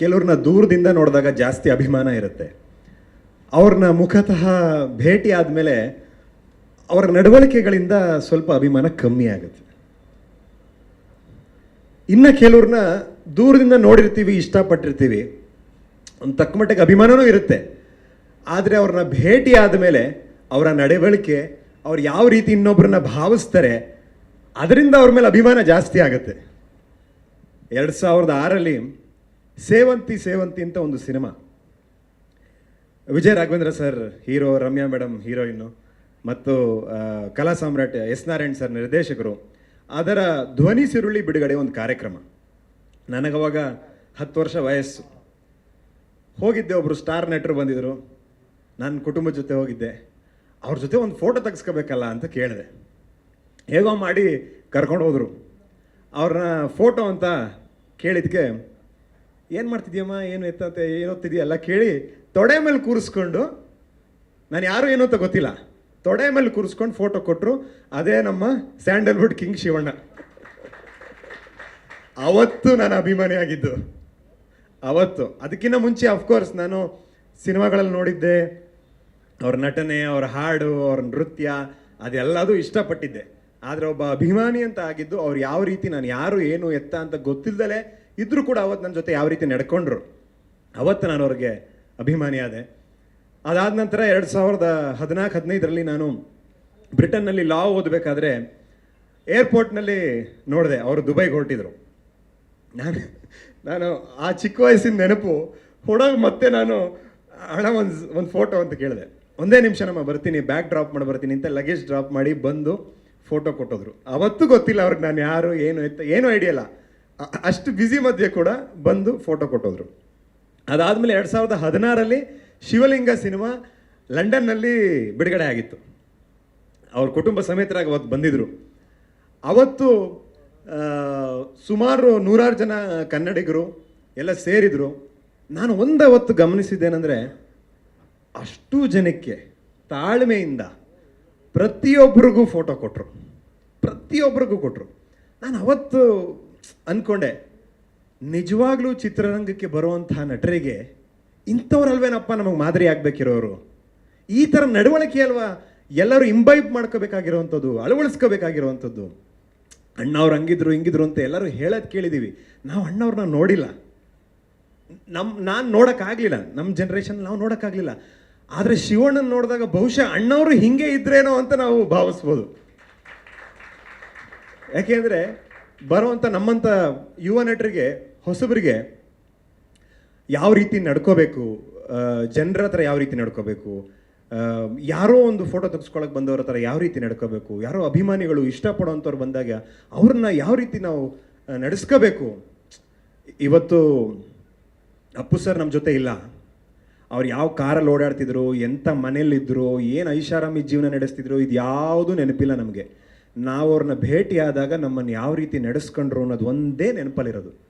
ಕೆಲವ್ರನ್ನ ದೂರದಿಂದ ನೋಡಿದಾಗ ಜಾಸ್ತಿ ಅಭಿಮಾನ ಇರುತ್ತೆ. ಅವ್ರನ್ನ ಮುಖತಃ ಭೇಟಿ ಆದಮೇಲೆ ಅವರ ನಡವಳಿಕೆಗಳಿಂದ ಸ್ವಲ್ಪ ಅಭಿಮಾನ ಕಮ್ಮಿ ಆಗುತ್ತೆ. ಇನ್ನು ಕೆಲವ್ರನ್ನ ದೂರದಿಂದ ನೋಡಿರ್ತೀವಿ, ಇಷ್ಟಪಟ್ಟಿರ್ತೀವಿ. ಒಂದು ತಕ್ಕ ಮಟ್ಟಿಗೆ ಅಭಿಮಾನನೂ ಇರುತ್ತೆ. ಆದರೆ ಅವ್ರನ್ನ ಭೇಟಿ ಆದಮೇಲೆ ಅವರ ನಡವಳಿಕೆ, ಅವ್ರು ಯಾವ ರೀತಿ ಇನ್ನೊಬ್ಬರನ್ನ ಭಾವಿಸ್ತಾರೆ, ಅದರಿಂದ ಅವ್ರ ಮೇಲೆ ಅಭಿಮಾನ ಜಾಸ್ತಿ ಆಗುತ್ತೆ. ಎರಡು ಸಾವಿರದ ಆರಲ್ಲಿ ಸೇವಂತಿ ಸೇವಂತಿ ಅಂತ ಒಂದು cinema. Vijaya Raghavendra sir, hero, Ramya madam heroine, ಮತ್ತು ಕಲಾ ಸಾಮ್ರಾಟ್ ಎಸ್ ನಾರಾಯಣ್ ಸರ್ ನಿರ್ದೇಶಕರು, ಅದರ ಧ್ವನಿ ಸಿರುಳಿ ಬಿಡುಗಡೆ ಒಂದು ಕಾರ್ಯಕ್ರಮ. ನನಗವಾಗ ಹತ್ತು ವರ್ಷ ವಯಸ್ಸು. ಹೋಗಿದ್ದೆ ಒಬ್ಬರು ಸ್ಟಾರ್ ನಟರು ಬಂದಿದ್ದರು ನನ್ನ ಕುಟುಂಬದ ಜೊತೆ ಹೋಗಿದ್ದೆ. ಅವ್ರ ಜೊತೆ ಒಂದು ಫೋಟೋ ತೆಗೆಸ್ಕೋಬೇಕಲ್ಲ ಅಂತ ಕೇಳಿದೆ. ಹೇಗೋ ಮಾಡಿ ಕರ್ಕೊಂಡು ಹೋದರು. ಅವ್ರನ್ನ ಫೋಟೋ ಅಂತ ಕೇಳಿದ್ಕೆ ಏನು ಮಾಡ್ತಿದ್ಯಮ್ಮ? ಏನು ಎತ್ತಂತೆ ಏನು ಓದ್ತಿದ್ಯಲ್ಲ ಕೇಳಿ ತೊಡೆ ಮೇಲೆ ಕೂರಿಸ್ಕೊಂಡು, ನಾನು ಯಾರು ಏನು ಅಂತ ಗೊತ್ತಿಲ್ಲ. ತೊಡೆ ಮೇಲೆ ಕೂರಿಸ್ಕೊಂಡು ಫೋಟೋ ಕೊಟ್ಟರು ಅದೇ ನಮ್ಮ ಸ್ಯಾಂಡಲ್ವುಡ್ ಕಿಂಗ್ ಶಿವಣ್ಣ. ಅವತ್ತು ನಾನು ಅಭಿಮಾನಿ ಆಗಿದ್ದು. ಅವತ್ತು. ಅದಕ್ಕಿಂತ ಮುಂಚೆ ಅಫ್ಕೋರ್ಸ್ ನಾನು ಸಿನಿಮಾಗಳಲ್ಲಿ ನೋಡಿದ್ದೆ. ಅವ್ರ ನಟನೆ, ಅವ್ರ ಹಾಡು, ಅವ್ರ ನೃತ್ಯ, ಅದೆಲ್ಲದೂ ಇಷ್ಟಪಟ್ಟಿದ್ದೆ. ಆದರೆ ಒಬ್ಬ ಅಭಿಮಾನಿ ಅಂತ ಆಗಿದ್ದು, ಅವ್ರು ಯಾವ ರೀತಿ, ನಾನು ಯಾರು, ಏನು, ಎತ್ತ ಅಂತ ಗೊತ್ತಿಲ್ಲದಲೇ ಇದ್ರೂ ಕೂಡ ಅವತ್ತು ನನ್ನ ಜೊತೆ ಯಾವ ರೀತಿ ನಡ್ಕೊಂಡ್ರು, ಅವತ್ತು ನಾನು ಅವ್ರಿಗೆ ಅಭಿಮಾನಿಯಾದೆ. ಅದಾದ ನಂತರ ಎರಡು ಸಾವಿರದ ಹದಿನಾಲ್ಕು, ಹದಿನೈದರಲ್ಲಿ ನಾನು ಬ್ರಿಟನ್ನಲ್ಲಿ ಲಾ ಓದಬೇಕಾದ್ರೆ ಏರ್ಪೋರ್ಟ್ನಲ್ಲಿ ನೋಡಿದೆ, ಅವರು ದುಬೈಗೆ ಹೊರಟಿದ್ರು. ನಾನು ನಾನು ಆ ಚಿಕ್ಕ ವಯಸ್ಸಿನ ನೆನಪು ಹೊಡೋಗಿ ಮತ್ತೆ ನಾನು ಹಣ ಒಂದು ಒಂದು ಫೋಟೋ ಅಂತ ಕೇಳಿದೆ. ಒಂದೇ ನಿಮಿಷ ನಮ್ಮ ಬರ್ತೀನಿ ಬ್ಯಾಗ್ ಡ್ರಾಪ್ ಮಾಡಿ, ಬರ್ತೀನಿ ಅಂತ ಲಗೇಜ್ ಡ್ರಾಪ್ ಮಾಡಿ ಬಂದು ಫೋಟೋ ಕೊಟ್ಟೋದ್ರು. ಅವತ್ತು ಗೊತ್ತಿಲ್ಲ ಅವ್ರಿಗೆ ನಾನು ಯಾರು, ಏನು ಎತ್ತ ಏನೂ ಐಡಿಯಲ್ಲ ಅಷ್ಟು ಬ್ಯುಸಿ ಮಧ್ಯೆ ಕೂಡ ಬಂದು ಫೋಟೋ ಕೊಟ್ಟೋದ್ರು. ಅದಾದಮೇಲೆ ಎರಡು ಸಾವಿರದ ಹದಿನಾರಲ್ಲಿ ಶಿವಲಿಂಗ ಸಿನಿಮಾ ಲಂಡನ್ನಲ್ಲಿ ಬಿಡುಗಡೆ ಆಗಿತ್ತು. ಅವ್ರ ಕುಟುಂಬ ಸಮೇತರಾಗಿ ಅವತ್ತು ಬಂದಿದ್ದರು ಅವತ್ತು ಸುಮಾರು ನೂರಾರು ಜನ ಕನ್ನಡಿಗರು ಎಲ್ಲ ಸೇರಿದ್ರು. ನಾನು ಒಂದವತ್ತು ಗಮನಿಸಿದ್ದೇನೆಂದರೆ, ಅಷ್ಟು ಜನಕ್ಕೆ ತಾಳ್ಮೆಯಿಂದ ಪ್ರತಿಯೊಬ್ಬರಿಗೂ ಫೋಟೋ ಕೊಟ್ಟರು ಪ್ರತಿಯೊಬ್ಬರಿಗೂ ಕೊಟ್ಟರು ನಾನು ಅವತ್ತು ಅಂದ್ಕೊಂಡೆ ನಿಜವಾಗ್ಲೂ ಚಿತ್ರರಂಗಕ್ಕೆ ಬರುವಂತಹ ನಟರಿಗೆ ಇಂಥವ್ರಲ್ವೇನಪ್ಪ ನಮಗೆ ಮಾದರಿ ಆಗ್ಬೇಕಿರೋರು? ಈ ಥರ ನಡವಳಿಕೆ ಅಲ್ವಾ? ಎಲ್ಲರೂ ಇಂಬೈಬ್ ಮಾಡ್ಕೋಬೇಕಾಗಿರುವಂಥದ್ದು ಅಳವಡಿಸ್ಕೋಬೇಕಾಗಿರುವಂಥದ್ದು ಅಣ್ಣವ್ರು ಹಂಗಿದ್ರು, ಹಿಂಗಿದ್ರು ಅಂತ ಎಲ್ಲರೂ ಹೇಳೋದು ಕೇಳಿದ್ದೀವಿ ನಾವು ಅಣ್ಣವ್ರನ್ನ ನೋಡಿಲ್ಲ. ನಮ್ಮ ನಾನು ನೋಡೋಕ್ಕಾಗಲಿಲ್ಲ. ನಮ್ಮ ಜನ್ರೇಷನ್ ನಾವು ನೋಡೋಕ್ಕಾಗಲಿಲ್ಲ. ಆದರೆ ಶಿವಣ್ಣನ ನೋಡಿದಾಗ ಬಹುಶಃ ಅಣ್ಣವರು ಹಿಂಗೆ ಇದ್ರೇನೋ ಅಂತ ನಾವು ಭಾವಿಸ್ಬೋದು. ಯಾಕೆಂದರೆ ಬರುವಂಥ ನಮ್ಮಂಥ ಯುವ ನಟರಿಗೆ, ಹೊಸಬರಿಗೆ ಯಾವ ರೀತಿ ನಡ್ಕೋಬೇಕು ಜನರ ಹತ್ರ ಯಾವ ರೀತಿ ನಡ್ಕೋಬೇಕು ಯಾರೋ ಒಂದು ಫೋಟೋ ತೆಗೆಸ್ಕೊಳಕ್ಕೆ ಬಂದವ್ರ ಹತ್ರ ಯಾವ ರೀತಿ ನಡ್ಕೋಬೇಕು, ಯಾರೋ ಅಭಿಮಾನಿಗಳು ಇಷ್ಟಪಡೋವಂಥವ್ರು ಬಂದಾಗ ಅವ್ರನ್ನ ಯಾವ ರೀತಿ ನಾವು ನಡೆಸ್ಕೋಬೇಕು. ಇವತ್ತು ಅಪ್ಪು ಸರ್ ನಮ್ಮ ಜೊತೆ ಇಲ್ಲ. ಅವ್ರು ಯಾವ ಕಾರಲ್ಲಿ ಓಡಾಡ್ತಿದ್ರು ಎಂಥ ಮನೇಲಿದ್ದರು ಏನು ಐಷಾರಾಮಿ ಜೀವನ ನಡೆಸ್ತಿದ್ರು ಇದು ಯಾವುದೂ ನೆನಪಿಲ್ಲ ನಮಗೆ. ನಾವು ಅವ್ರನ್ನ ಭೇಟಿಯಾದಾಗ ನಮ್ಮನ್ನು ಯಾವ ರೀತಿ ನಡೆಸ್ಕೊಂಡ್ರು ಅನ್ನೋದು ಒಂದೇ ನೆನಪಲ್ಲಿರೋದು.